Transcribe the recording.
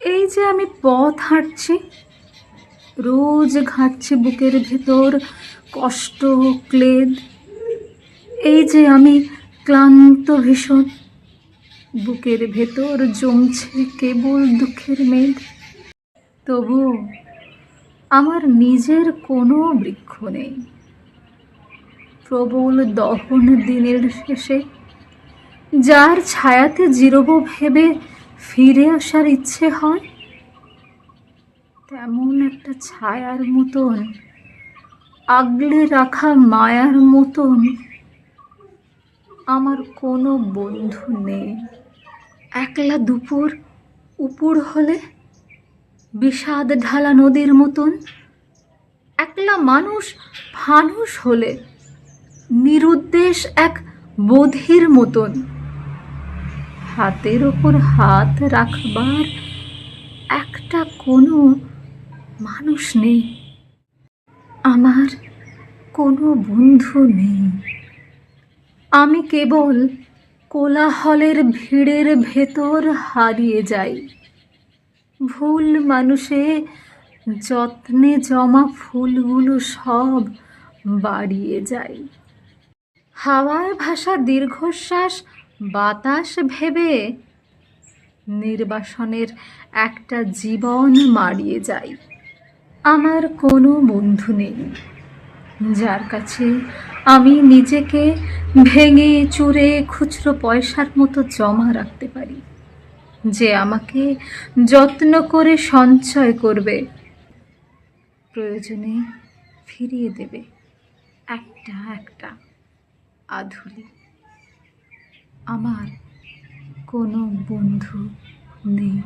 এই যে আমি পথ হাঁটছি, রোজ ঘাটছি বুকের ভেতর কষ্ট ক্লেদ। এই যে আমি ক্লান্ত ভীষণ, বুকের ভেতর জমছে কেবল দুঃখের মেঘ তবু আমার নিজের কোনো বৃক্ষ নেই। প্রবল দহন দিনের শেষে, যার ছায়াতে জিরব ভেবে ফিরে আসার ইচ্ছে হয়? তেমন একটা ছায়ার মতন, আগলে রাখা মায়ার মতন আমার কোনো বন্ধু নেই। একলা দুপুর, উপুর হলে বিষাদ ঢালা নদীর মতন, একলা মানুষ ফানুষ হলে নিরুদ্দেশ এক বোধির মতন। হাতের ওপর হাত রাখবার একটা কোনো মানুষ নেই। আমার কোনো বন্ধু নেই। আমি কেবল কোলাহলের ভিড়ের ভেতর হারিয়ে যাই। ভুল মানুষে যত্নে জমা ফুলগুলো সব বাড়িয়ে যায় হাওয়ায় ভাষা দীর্ঘশ্বাস বাতাস ভেবে নির্বাসনের একটা জীবন মারিয়ে যায় আমার কোনো বন্ধু নেই। যার কাছে আমি নিজেকে ভেঙে চুরে খুচরো পয়সার মতো জমা রাখতে পারি। যে আমাকে যত্ন করে সঞ্চয় করবে, প্রয়োজনে ফিরিয়ে দেবে। একটা একটা আধুলি। আমার কোনো বন্ধু নেই।